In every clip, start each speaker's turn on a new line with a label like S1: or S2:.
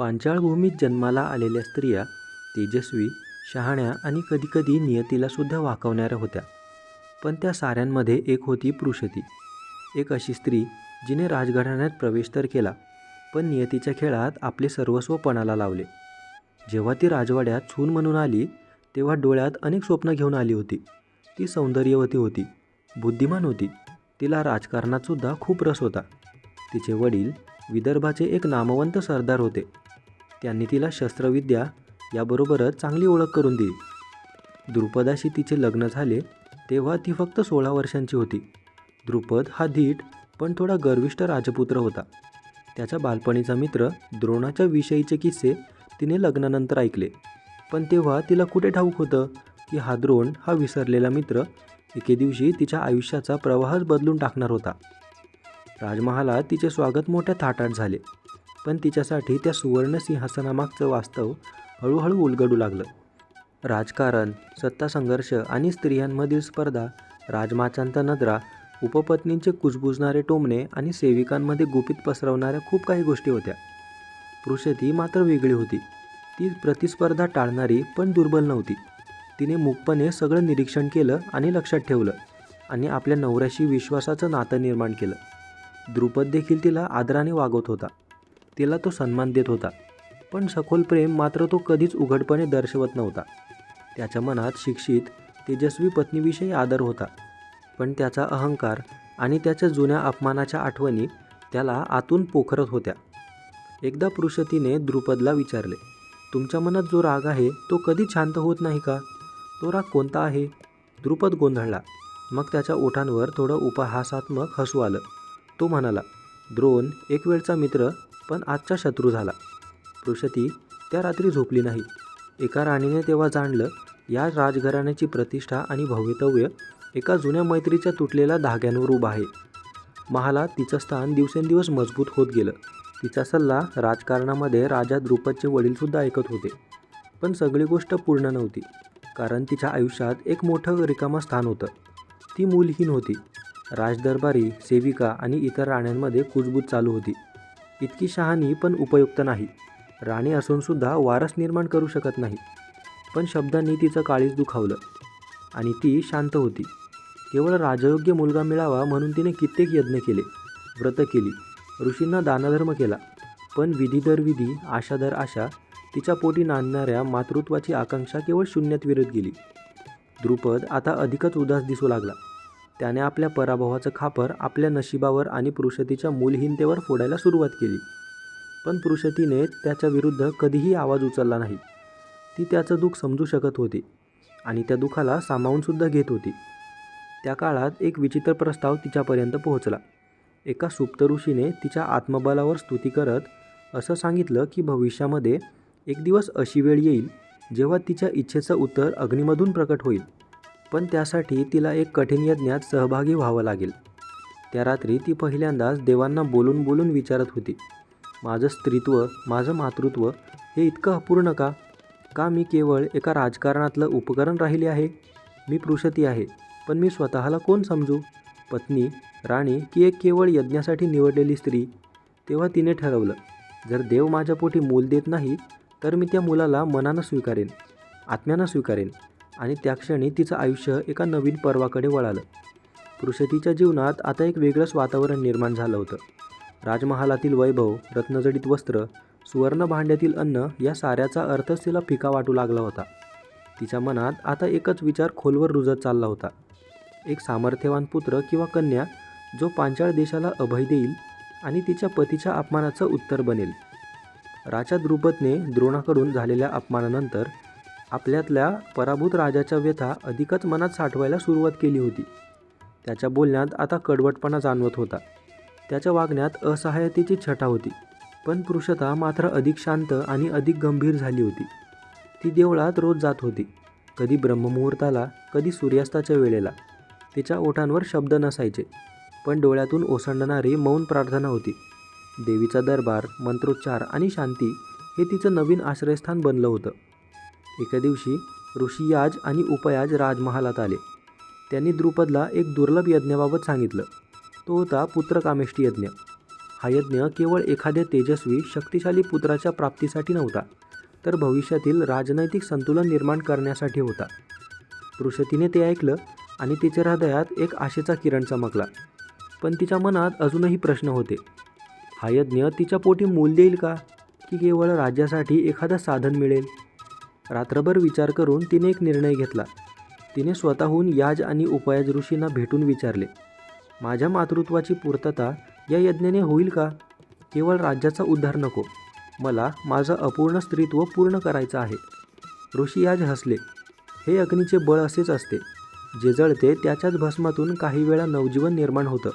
S1: पांचाळभूमीत जन्माला आलेल्या स्त्रिया तेजस्वी शहाण्या आणि कधीकधी नियतीलासुद्धा वाकवणाऱ्या होत्या. पण त्या साऱ्यांमध्ये एक होती पृषती एक अशी स्त्री जिने राजघराण्यात प्रवेश तर केला पण नियतीच्या खेळात आपले सर्वस्व पणाला लावले. जेव्हा ती राजवाड्यात सून म्हणून आली तेव्हा डोळ्यात अनेक स्वप्न घेऊन आली होती. ती सौंदर्यवती होती बुद्धिमान होती. तिला राजकारणातसुद्धा खूप रस होता. तिचे वडील विदर्भाचे एक नामवंत सरदार होते. त्यांनी तिला शस्त्रविद्या याबरोबरच चांगली ओळख करून दिली. द्रुपदाशी तिचे लग्न झाले तेव्हा ती फक्त सोळा वर्षांची होती. द्रुपद हा धीट पण थोडा गर्विष्ठ राजपुत्र होता. त्याच्या बालपणीचा मित्र द्रोणाच्या विषयीचे किस्से तिने लग्नानंतर ऐकले. पण तेव्हा तिला कुठे ठाऊक होतं की हा द्रोण हा विसरलेला मित्र एके दिवशी तिच्या आयुष्याचा प्रवाहच बदलून टाकणार होता. राजमहालात तिचे स्वागत मोठ्या थाटात झाले. पण तिच्यासाठी त्या सुवर्ण सिंहासनामागचं वास्तव हळूहळू उलगडू लागलं. राजकारण सत्ता संघर्ष आणि स्त्रियांमधील स्पर्धा राजमाचांचा नजरा उपपत्नींचे कुजबुजणारे टोमणे आणि सेविकांमध्ये गुपित पसरवणाऱ्या खूप काही गोष्टी होत्या. पृषती मात्र वेगळी होती. ती प्रतिस्पर्धा टाळणारी पण दुर्बल नव्हती. तिने मुकपणे सगळं निरीक्षण केलं आणि लक्षात ठेवलं आणि आपल्या नवऱ्याशी विश्वासाचं नातं निर्माण केलं. द्रुपद देखील तिला आदराने वागवत होता. तिला तो सन्मान देत होता. पण सखोल प्रेम मात्र तो कधीच उघडपणे दर्शवत नव्हता. त्याच्या मनात शिक्षित तेजस्वी पत्नीविषयी आदर होता. पण त्याचा अहंकार आणि त्याच्या जुन्या अपमानाच्या आठवणी त्याला आतून पोखरत होत्या. एकदा पुरुषतीने द्रुपदला विचारले तुमच्या मनात जो राग आहे तो कधी शांत होत नाही का? तो राग कोणता आहे? द्रुपद गोंधळला. मग त्याच्या ओठांवर थोडं उपहासात्मक हसू आलं. तो म्हणाला द्रोण एक वेळचा मित्र पण आजचा शत्रू झाला. पृषती त्या रात्री झोपली नाही. एका राणीने तेव्हा जाणलं या राजघराण्याची प्रतिष्ठा आणि भवितव्य एका जुन्या मैत्रीच्या तुटलेल्या धाग्यांवर उभा आहे. महाला तिचं स्थान दिवसेंदिवस मजबूत होत गेलं. तिचा सल्ला राजकारणामध्ये राजा द्रुपदचे वडीलसुद्धा ऐकत होते. पण सगळी गोष्ट पूर्ण नव्हती कारण तिच्या आयुष्यात एक मोठं रिकामं स्थान होतं. ती मूलहीन होती. राजदरबारी सेविका आणि इतर राण्यांमध्ये कुजबूज चालू होती. इतकी शहाणी पण उपयुक्त नाही. राणी असूनसुद्धा वारस निर्माण करू शकत नाही. पण शब्दांनी तिचं काळीच दुखावलं आणि ती शांत होती. केवळ राजयोग्य मुलगा मिळावा म्हणून तिने कित्येक यज्ञ केले व्रत केली ऋषींना दानधर्म केला. पण विधी दर विधी आशा दर आशा तिच्या पोटी नांदणाऱ्या मातृत्वाची आकांक्षा केवळ शून्यात विरत गेली. द्रुपद आता अधिकच उदास दिसू लागला. त्याने आपल्या पराभवाचं खापर आपल्या नशिबावर आणि पुरुषतीच्या मूलहीनतेवर फोडायला सुरुवात केली. पण पुरुषतीने त्याच्या विरुद्ध कधीही आवाज उचलला नाही. ती त्याचं दुःख समजू शकत होती आणि त्या दुःखाला सामावूनसुद्धा घेत होती. त्या काळात एक विचित्र प्रस्ताव तिच्यापर्यंत पोहोचला. एका सुप्त ऋषीने तिच्या आत्मबलावर स्तुती करत असं सांगितलं की भविष्यामध्ये एक दिवस अशी वेळ येईल जेव्हा तिच्या इच्छेचं उत्तर अग्नीमधून प्रकट होईल. पण त्यासाठी तिला एक कठीण यज्ञात सहभागी व्हावं लागेल. त्या रात्री ती पहिल्यांदाच देवांना बोलून बोलून विचारत होती माझं स्त्रीत्व माझं मातृत्व हे इतकं अपूर्ण का? का मी केवळ एका राजकारणातलं उपकरण राहिले आहे? मी पृषती आहे पण मी स्वतःला कोण समजू? पत्नी राणी की एक केवळ यज्ञासाठी निवडलेली स्त्री? तेव्हा तिने ठरवलं जर देव माझ्या पोटी मूल देत नाही तर मी त्या मुलाला मनानं स्वीकारेन आत्म्यानं स्वीकारेन. आणि त्या क्षणी तिचं आयुष्य एका नवीन पर्वाकडे वळालं. पुरुषतीच्या जीवनात आता एक वेगळंच वातावरण निर्माण झालं होतं. राजमहालातील वैभव रत्नजडित वस्त्र सुवर्ण भांड्यातील अन्न या साऱ्याचा अर्थच तिला फिका वाटू लागला होता. तिच्या मनात आता एकच विचार खोलवर रुजत चालला होता. एक सामर्थ्यवान पुत्र किंवा कन्या जो पांचाळ देशाला अभय देईल आणि तिच्या पतीच्या अपमानाचं उत्तर बनेल. राजा द्रुपदने द्रोणाकडून झालेल्या अपमानानंतर आपल्यातल्या पराभूत राजाच्या व्यथा अधिकच मनात साठवायला सुरुवात केली होती. त्याच्या बोलण्यात आता कडवटपणा जाणवत होता. त्याच्या वागण्यात असहायतेची छटा होती. पण पुरुषता मात्र अधिक शांत आणि अधिक गंभीर झाली होती. ती देवळात रोज जात होती. कधी ब्रह्ममुहूर्ताला कधी सूर्यास्ताच्या वेळेला. तिच्या ओठांवर शब्द नसायचे. पण डोळ्यातून ओसंडणारी मौन प्रार्थना होती. देवीचा दरबार मंत्रोच्चार आणि शांती हे तिचं नवीन आश्रयस्थान बनलं होतं. एका दिवशी ऋषी याज आणि उपयाज राजमहालात आले. त्यांनी द्रुपदला एक दुर्लभ यज्ञाबाबत सांगितलं. तो होता पुत्रकामेष्टी यज्ञ. हा यज्ञ केवळ एखाद्या तेजस्वी शक्तिशाली पुत्राच्या प्राप्तीसाठी नव्हता तर भविष्यातील राजनैतिक संतुलन निर्माण करण्यासाठी होता. पृषतीने ते ऐकलं आणि तिच्या हृदयात एक आशेचा किरण चमकला. पण तिच्या मनात अजूनही प्रश्न होते. हा यज्ञ तिच्या पोटी मूल देईल का? की केवळ राज्यासाठी एखादं साधन मिळेल? रात्रभर विचार करून तिने एक निर्णय घेतला. तिने स्वतःहून याज आणि उपायज ऋषींना भेटून विचारले माझ्या मातृत्वाची पूर्तता या यज्ञाने होईल का? केवळ राज्याचा उद्धार नको. मला माझं अपूर्ण स्त्रीत्व पूर्ण करायचं आहे. ऋषी याज हसले. हे अग्नीचे बळ असेच असते. जे जळते त्याच्याच भस्मातून काही वेळा नवजीवन निर्माण होतं.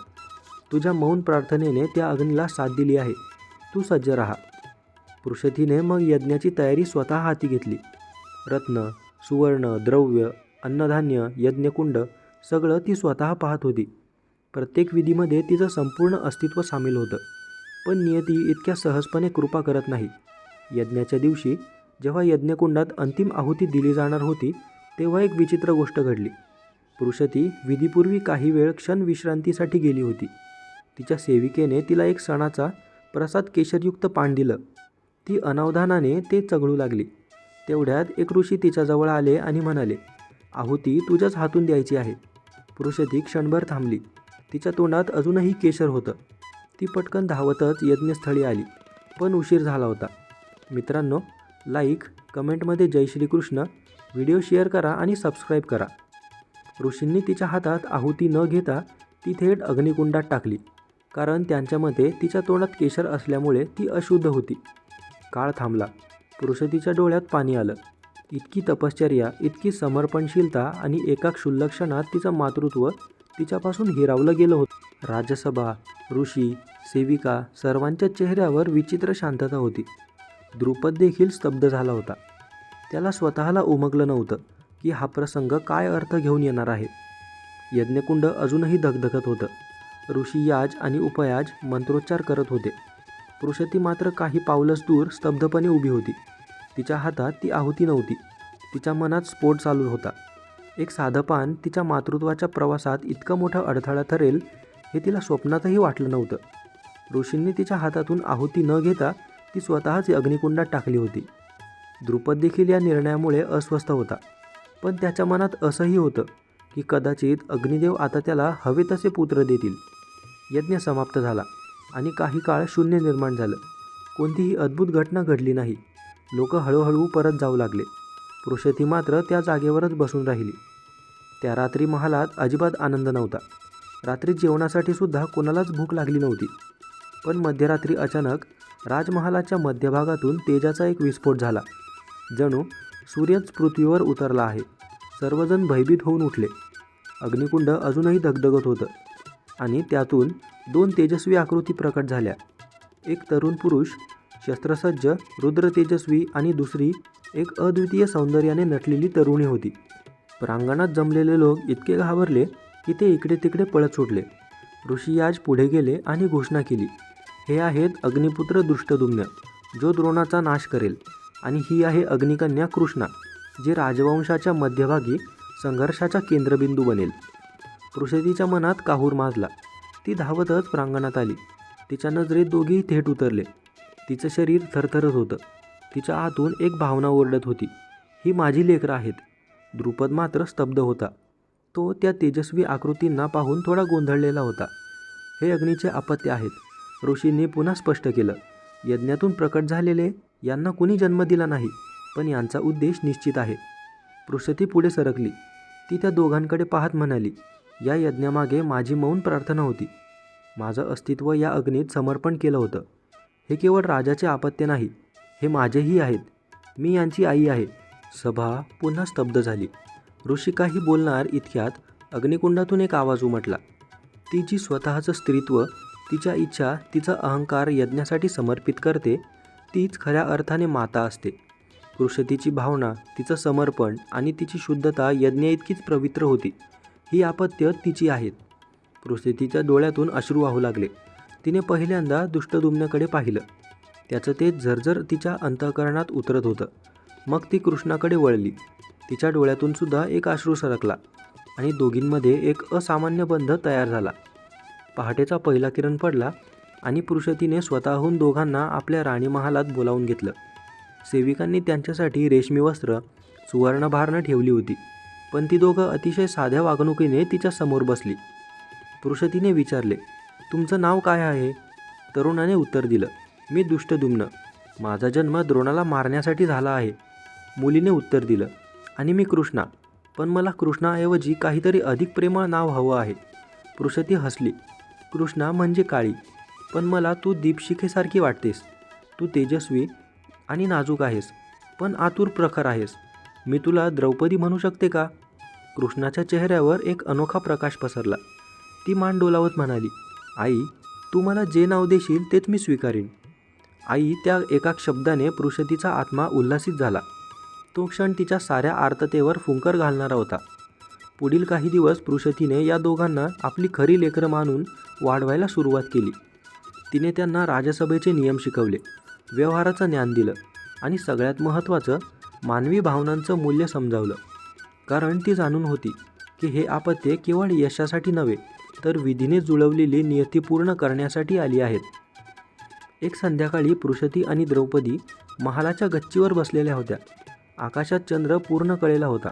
S1: तुझ्या मौन प्रार्थनेने त्या अग्नीला साथ दिली आहे. तू सज्ज राहा. पृषथीने मग यज्ञाची तयारी स्वतः हाती घेतली. रत्न सुवर्ण द्रव्य अन्नधान्य यज्ञकुंड सगळं ती स्वतः पाहत होती. प्रत्येक विधीमध्ये तिचं संपूर्ण अस्तित्व सामील होतं पण नियती इतक्या सहजपणे कृपा करत नाही. यज्ञाच्या दिवशी जेव्हा यज्ञकुंडात अंतिम आहुती दिली जाणार होती तेव्हा एक विचित्र गोष्ट घडली. पुरुषती विधीपूर्वी काही वेळ क्षण विश्रांतीसाठी गेली होती. तिच्या सेविकेने तिला एक सणाचा प्रसाद केशरयुक्त पान दिलं. ती अनावधानाने ते चघळू लागली. तेवढ्यात एक ऋषी तिच्याजवळ आले आणि म्हणाले आहुती तुझ्याच हातून द्यायची आहे. पुरुषती क्षणभर थांबली. तिच्या तोंडात अजूनही केशर होतं. ती पटकन धावतच यज्ञस्थळी आली पण उशीर झाला होता. मित्रांनो लाईक कमेंटमध्ये जय श्रीकृष्ण व्हिडिओ शेअर करा आणि सबस्क्राईब करा. ऋषींनी तिच्या हातात आहुती न घेता ती थेट अग्निकुंडात टाकली कारण त्यांच्या मते तिच्या तोंडात केशर असल्यामुळे ती अशुद्ध होती. काळ थांबला. पुरुषतीच्या डोळ्यात पाणी आलं. इतकी तपश्चर्या इतकी समर्पणशीलता आणि एका क्षुल्लक क्षणात तिचं मातृत्व तिच्यापासून हिरावलं गेलं होतं. राज्यसभा ऋषी सेविका सर्वांच्या चेहऱ्यावर विचित्र शांतता होती. द्रुपद देखील स्तब्ध झाला होता. त्याला स्वतःला उमगलं नव्हतं की हा प्रसंग काय अर्थ घेऊन येणार आहे. यज्ञकुंड अजूनही धगधगत होतं. ऋषी याज आणि उपयाज मंत्रोच्चार करत होते. पुरुषती मात्र काही पावलंच दूर स्तब्धपणे उभी होती. तिच्या हातात ती आहुती नव्हती. तिच्या मनात स्फोट चालू होता. एक साधं पान तिच्या मातृत्वाच्या प्रवासात इतका मोठा अडथळा ठरेल हे तिला स्वप्नातही वाटलं नव्हतं. ऋषींनी तिच्या हातातून आहुती न घेता ती स्वतःच अग्निकुंडात टाकली होती. द्रुपद देखील या निर्णयामुळे अस्वस्थ होता. पण त्याच्या मनात असंही होतं की कदाचित अग्निदेव आता त्याला हवे तसे पुत्र देतील. यज्ञ समाप्त झाला. आणि काही काळ शून्य निर्माण झालं. कोणतीही अद्भुत घटना घडली नाही. लोक हळूहळू परत जाऊ लागले. पुरुषती मात्र त्या जागेवरच बसून राहिली. त्या रात्री महालात अजिबात आनंद नव्हता. रात्री जेवणासाठी सुद्धा कोणालाच भूक लागली नव्हती. पण मध्यरात्री अचानक राजमहालाच्या मध्यभागातून तेजाचा एक विस्फोट झाला. जणू सूर्यच पृथ्वीवर उतरला आहे. सर्वजण भयभीत होऊन उठले. अग्निकुंड अजूनही धगधगत होतं. आणि त्यातून दोन तेजस्वी आकृती प्रकट झाल्या. एक तरुण पुरुष शस्त्रसज्ज रुद्र तेजस्वी आणि दुसरी एक अद्वितीय सौंदर्याने नटलेली तरुणी होती. प्रांगणात जमलेले लोक इतके घाबरले की ते इकडे तिकडे पळत सुटले. ऋषीयाज पुढे गेले आणि घोषणा केली हे आहेत अग्निपुत्र दुष्टदुम्न जो द्रोणाचा नाश करेल. आणि ही आहे अग्निकन्या कृष्णा जी राजवंशाच्या मध्यभागी संघर्षाचा केंद्रबिंदू बनेल. पृषतीच्या मनात काहूर माजला. ती धावतच प्रांगणात आली. तिच्या नजरेत दोघेही थेट उतरले. तिचं शरीर थरथरत होतं. तिच्या आतून एक भावना ओरडत होती. ही माझी लेकरं आहेत. द्रुपद मात्र स्तब्ध होता. तो त्या तेजस्वी आकृतींना पाहून थोडा गोंधळलेला होता. हे अग्नीचे अपत्य आहेत. ऋषींनी पुन्हा स्पष्ट केलं. यज्ञातून प्रकट झालेले यांना कुणी जन्म दिला नाही पण यांचा उद्देश निश्चित आहे. पृषती पुढे सरकली. ती त्या दोघांकडे पाहत म्हणाली या यज्ञामागे माझी मौन प्रार्थना होती. माझं अस्तित्व या अग्नीत समर्पण केलं होतं. हे केवळ राजाचे आपत्य नाही हे माझेही आहेत. मी यांची आई आहे. सभा पुन्हा स्तब्ध झाली. ऋषिकाही बोलणार इतक्यात अग्निकुंडातून एक आवाज उमटला. ती जी स्वतःचं स्त्रीत्व तिच्या इच्छा तिचा अहंकार यज्ञासाठी समर्पित करते तीच खऱ्या अर्थाने माता असते. कृषतीची भावना तिचं समर्पण आणि तिची शुद्धता यज्ञ इतकीच पवित्र होती. ही आपत्य तिची आहेत. पुरुषतीच्या डोळ्यातून अश्रू वाहू लागले. तिने पहिल्यांदा दुष्टदुम्नकडे पाहिलं. त्याचं ते झरझर तिच्या अंतःकरणात उतरत होतं. मग ती कृष्णाकडे वळली. तिच्या डोळ्यातून सुद्धा एक अश्रू सरकला आणि दोघींमध्ये एक असामान्य बंध तयार झाला. पहाटेचा पहिला किरण पडला आणि पुरुषतीने स्वतःहून दोघांना आपल्या राणीमहालात बोलावून घेतलं. सेविकांनी त्यांच्यासाठी रेशमी वस्त्र सुवर्णभारणं ठेवली होती. पण ती दोघं अतिशय साध्या वागणुकीने तिच्या समोर बसली. पुरुषतीने विचारले तुमचं नाव काय आहे? तरुणाने उत्तर दिलं मी दुष्टदुम्न. माझा जन्म द्रोणाला मारण्यासाठी झाला आहे. मुलीने उत्तर दिलं आणि मी कृष्णा. पण मला कृष्णाऐवजी काहीतरी अधिक प्रेमळ नाव हवं आहे. पुरुषती हसली कृष्णा म्हणजे काळी. पण मला तू दीपशिखेसारखी वाटतेस. तू तेजस्वी आणि नाजूक आहेस. पण आतुर प्रखर आहेस. मी तुला द्रौपदी म्हणू शकते का? कृष्णाच्या चेहऱ्यावर एक अनोखा प्रकाश पसरला. ती मान डोलावत म्हणाली आई तू मला जे नाव देशील तेच मी स्वीकारीन. आई त्या एका शब्दाने पृषतीचा आत्मा उल्हासित झाला. तो क्षण तिच्या साऱ्या आर्ततेवर फुंकर घालणारा होता. पुढील काही दिवस पृषतीने या दोघांना आपली खरी लेकरं मानून वाढवायला सुरुवात केली. तिने त्यांना राजसभेचे नियम शिकवले व्यवहाराचं ज्ञान दिलं आणि सगळ्यात महत्त्वाचं मानवी भावनांचं मूल्य समजावलं. कारण ती जाणून होती की हे आपत्ये केवळ यशासाठी नव्हे तर विधीने जुळवलेली नियती पूर्ण करण्यासाठी आली आहेत. एक संध्याकाळी पृषती आणि द्रौपदी महालाच्या गच्चीवर बसलेल्या होत्या. आकाशात चंद्र पूर्ण कळेला होता.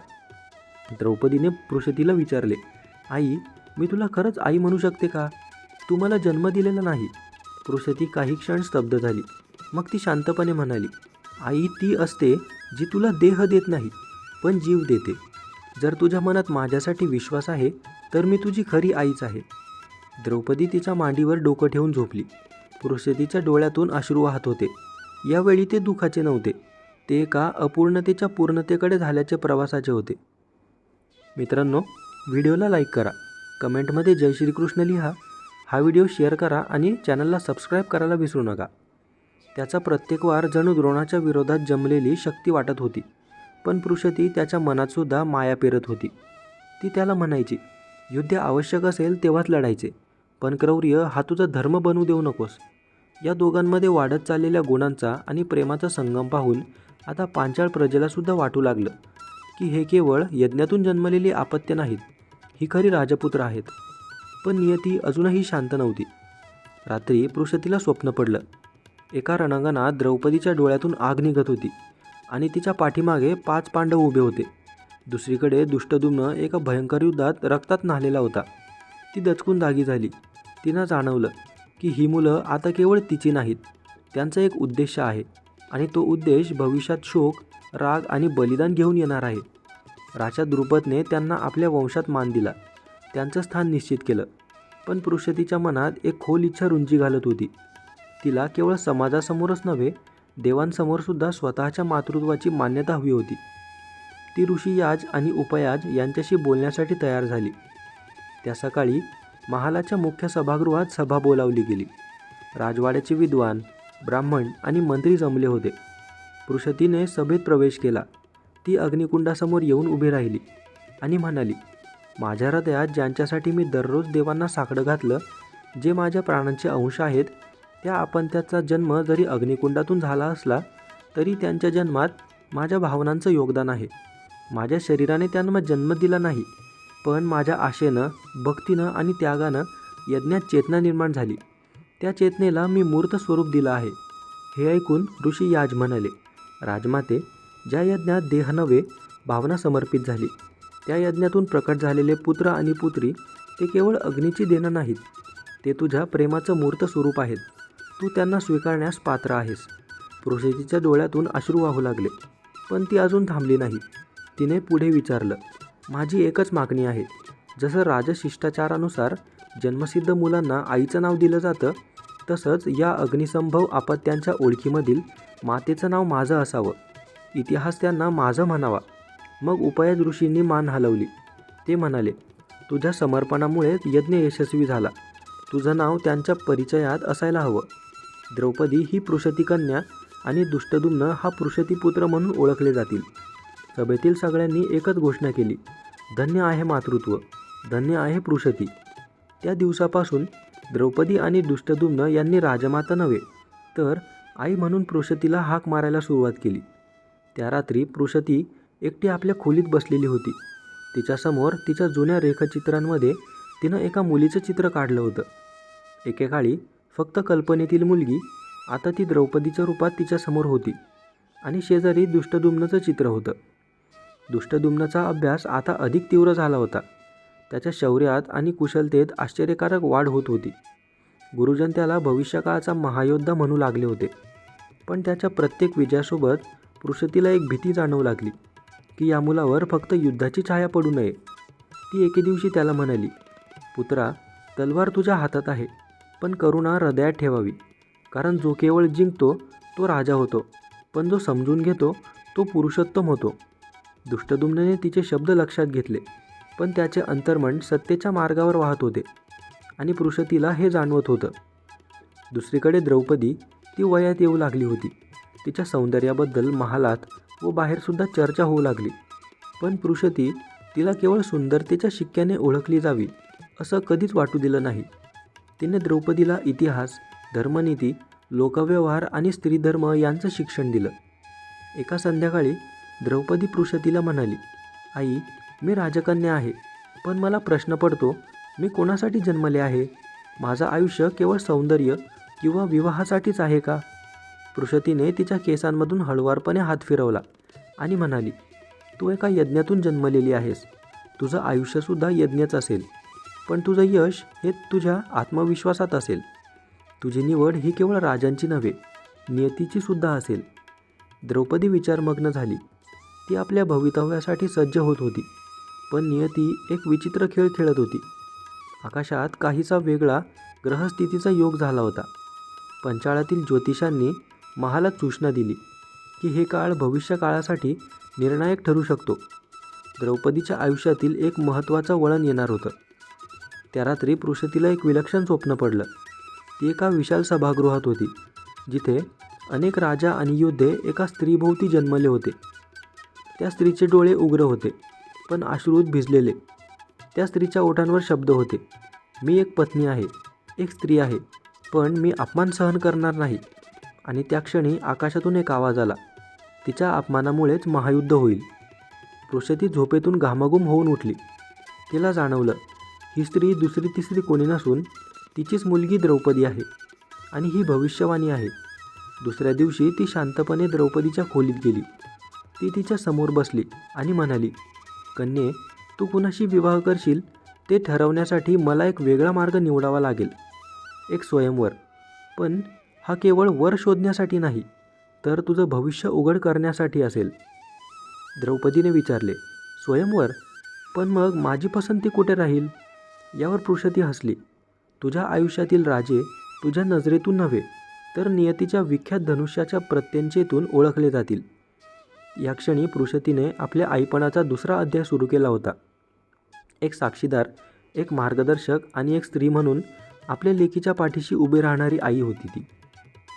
S1: द्रौपदीने पृषतीला विचारले आई मी तुला खरंच आई म्हणू शकते का? तू मला जन्म दिलेला नाही. पृषती काही क्षण स्तब्ध झाली. मग ती शांतपणे म्हणाली आई ती असते जी तुला देह देत नाही पण जीव देते. जर तुझ्या मनात माझ्यासाठी विश्वास आहे तर मी तुझी खरी आईच आहे. द्रौपदी तिच्या मांडीवर डोकं ठेवून झोपली. पृषतीच्या डोळ्यातून अश्रू वाहत होते. यावेळी ते दुखाचे नव्हते. ते एका अपूर्णतेच्या पूर्णतेकडे झाल्याचे प्रवासाचे होते. मित्रांनो व्हिडिओला लाईक करा. कमेंटमध्ये जय श्रीकृष्ण लिहा. हा व्हिडिओ शेअर करा आणि चॅनलला सबस्क्राईब करायला विसरू नका. त्याचा प्रत्येक वार जणू द्रोणाच्या विरोधात जमलेली शक्ती वाटत होती. पण पृषती त्याच्या मनातसुद्धा माया पेरत होती. ती त्याला म्हणायची युद्ध आवश्यक असेल तेव्हाच लढायचे पण क्रौर्य हा तुझा धर्म बनू देऊ नकोस. या दोघांमध्ये वाढत चाललेल्या गुणांचा आणि प्रेमाचा संगम पाहून आता पांचाळ प्रजेलासुद्धा वाटू लागलं की हे केवळ यज्ञातून जन्मलेली आपत्य नाहीत ही खरी राजपुत्र आहेत. पण नियती अजूनही शांत नव्हती. रात्री पृषतीला स्वप्न पडलं एका रणांगणात द्रौपदीच्या डोळ्यातून आग निघत होती आणि तिच्या पाठीमागे पाच पांडव उभे होते. दुसरीकडे दुष्टदुम्न एका भयंकर युद्धात रक्तात न्हालेला होता. ती दचकून जागी झाली. तिनं जाणवलं की ही मुलं आता केवळ तिची नाहीत त्यांचा एक उद्देश आहे आणि तो उद्देश भविष्यात शोक राग आणि बलिदान घेऊन येणार आहे. राजा द्रुपदने त्यांना आपल्या वंशात मान दिला. त्यांचं स्थान निश्चित केलं. पण पुरुषतीच्या मनात एक खोल इच्छा रुंजी घालत होती. तिला केवळ समाजासमोरच नव्हे देवांसमोरसुद्धा स्वतःच्या मातृत्वाची मान्यता हवी होती. ती ऋषी याज आणि उपयाज यांच्याशी बोलण्यासाठी तयार झाली. त्या सकाळी महालाच्या मुख्य सभागृहात सभा बोलावली गेली. राजवाड्याचे विद्वान ब्राह्मण आणि मंत्री जमले होते. पृषतीने सभेत प्रवेश केला. ती अग्निकुंडासमोर येऊन उभी राहिली आणि म्हणाली माझ्या हृदयात ज्यांच्यासाठी मी दररोज देवांना साकडं घातलं जे माझ्या प्राणांचे अंश आहेत त्या आपण त्याचा जन्म जरी अग्निकुंडातून झाला असला तरी त्यांच्या जन्मात माझ्या भावनांचं योगदान आहे. माझ्या शरीराने त्यांना जन्म दिला नाही पण माझ्या आशेनं भक्तीनं आणि त्यागानं यज्ञात चेतना निर्माण झाली. त्या चेतनेला मी मूर्त स्वरूप दिलं आहे. हे ऐकून ऋषी याज म्हणाले राजमाते ज्या यज्ञात देह नव्हे भावना समर्पित झाली. त्या यज्ञातून प्रकट झालेले पुत्र आणि पुत्री ते केवळ अग्नीची देणं नाहीत. ते तुझ्या प्रेमाचं मूर्त स्वरूप आहेत. तू त्यांना स्वीकारण्यास पात्र आहेस. प्रोसेजीच्या डोळ्यातून अश्रू वाहू लागले. पण ती अजून थांबली नाही. तिने पुढे विचारलं माझी एकच मागणी आहे. जसं राजशिष्टाचारानुसार जन्मसिद्ध मुलांना आईचं नाव दिलं जातं तसंच या अग्निसंभव आपत्यांच्या ओळखीमधील मातेचं नाव माझं असावं. इतिहास त्यांना माझं म्हणावा. मग उपयाज ऋषींनी मान हलवली. ते म्हणाले तुझ्या समर्पणामुळे यज्ञ यशस्वी झाला. तुझं नाव त्यांच्या परिचयात असायला हवं. द्रौपदी ही पृषती कन्या आणि दुष्टदुम्न हा पृषतीपुत्र म्हणून ओळखले जातील. सभेतील सगळ्यांनी एकच घोषणा केली. धन्य आहे मातृत्व. धन्य आहे पृषती त्या दिवसापासून द्रौपदी आणि दुष्टदुम्न यांनी राजमाता नव्हे तर आई म्हणून पृषतीला हाक मारायला सुरुवात केली. त्या रात्री पृषती एकटी आपल्या खोलीत बसलेली होती. तिच्यासमोर तिच्या जुन्या रेखाचित्रांमध्ये तिनं एका मुलीचं चित्र काढलं होतं. एकेकाळी फक्त कल्पनेतील मुलगी आता ती द्रौपदीच्या रूपात तिच्यासमोर होती आणि शेजारी दुष्टदुम्नचं चित्र होतं. दुष्टदुम्नचा अभ्यास आता अधिक तीव्र झाला होता. त्याच्या शौर्यात आणि कुशलतेत आश्चर्यकारक वाढ होत होती. गुरुजन त्याला भविष्यकाळाचा महायोद्धा म्हणू लागले होते. पण त्याच्या प्रत्येक विजयासोबत पृषतीला एक भीती जाणवू लागली की या मुलावर फक्त युद्धाची छाया पडू नये. ती एके दिवशी त्याला म्हणाली पुत्रा तलवार तुझ्या हातात आहे. पण करुणा हृदयात ठेवावी. कारण जो केवळ जिंकतो तो राजा होतो. पण जो समजून घेतो तो पुरुषोत्तम होतो. दुष्टदुम्नने तिचे शब्द लक्षात घेतले पण त्याचे अंतर्मन सत्तेच्या मार्गावर वाहत होते आणि पृषतीला हे जाणवत होतं. दुसरीकडे द्रौपदी ती वयात येऊ लागली होती. तिच्या सौंदर्याबद्दल महालात व बाहेरसुद्धा चर्चा होऊ लागली. पण पृषती तिला केवळ सुंदरतेच्या शिक्क्याने ओळखली जावी असं कधीच वाटू दिलं नाही. तिने द्रौपदीला इतिहास धर्मनीती लोकव्यवहार आणि स्त्रीधर्म यांचं शिक्षण दिलं. एका संध्याकाळी द्रौपदी पृषतीला म्हणाली आई मी राजकन्या आहे पण मला प्रश्न पडतो मी कोणासाठी जन्मले आहे? माझं आयुष्य केवळ सौंदर्य किंवा विवाहासाठीच आहे का? पृषतीने तिच्या केसांमधून हळुवारपणे हात फिरवला आणि म्हणाली तू एका यज्ञातून जन्मलेली आहेस. तुझं आयुष्यसुद्धा यज्ञच असेल. पण तुझं यश हे तुझ्या आत्मविश्वासात असेल. तुझी निवड ही केवळ राजांची नव्हे नियतीची सुद्धा असेल. द्रौपदी विचारमग्न झाली. ती आपल्या भवितव्यासाठी सज्ज होत होती पण नियती एक विचित्र खेळ खेळत होती. आकाशात काहीसा वेगळा ग्रहस्थितीचा योग झाला होता. पंचाळातील ज्योतिषांनी महाला सूचना दिली की हे काळ भविष्य काळासाठी निर्णायक ठरू शकतो. द्रौपदीच्या आयुष्यातील एक महत्त्वाचं वळण येणार होतं. त्या रात्री पृषतीला एक विलक्षण स्वप्न पडलं. ती एका विशाल सभागृहात होती जिथे अनेक राजा आणि योद्धे एका स्त्रीभोवती जन्मले होते. त्या स्त्रीचे डोळे उग्र होते पण अश्रूत भिजलेले. त्या स्त्रीच्या ओठांवर शब्द होते मी एक पत्नी आहे एक स्त्री आहे पण मी अपमान सहन करणार नाही. आणि त्या क्षणी आकाशातून एक आवाज आला तिच्या अपमानामुळेच महायुद्ध होईल. पृषती झोपेतून घामाघूम होऊन उठली. तिला जाणवलं ही स्त्री दुसरी तिसरी कोणी नसून तिचीच मुलगी द्रौपदी आहे आणि ही भविष्यवाणी आहे. दुसऱ्या दिवशी ती शांतपणे द्रौपदीच्या खोलीत गेली. ती तिच्या समोर बसली आणि म्हणाली कन्ये तू कुणाशी विवाह करशील? ते ठरवण्यासाठी मला एक वेगळा मार्ग निवडावा लागेल. एक स्वयंवर. पण हा केवळ वर शोधण्यासाठी नाही तर तुझं भविष्य उघड करण्यासाठी असेल. द्रौपदीने विचारले स्वयंवर? पण मग माझी पसंती कुठे राहील? यावर पृषती हसली. तुझ्या आयुष्यातील राजे तुझ्या नजरेतून नव्हे तर नियतीच्या विख्यात धनुष्याच्या प्रत्यंचेतून ओळखले जातील. या क्षणी पृषतीने आपल्या आईपणाचा दुसरा अध्याय सुरू केला होता. एक साक्षीदार एक मार्गदर्शक आणि एक स्त्री म्हणून आपल्या लेकीच्या पाठीशी उभी राहणारी आई होती ती.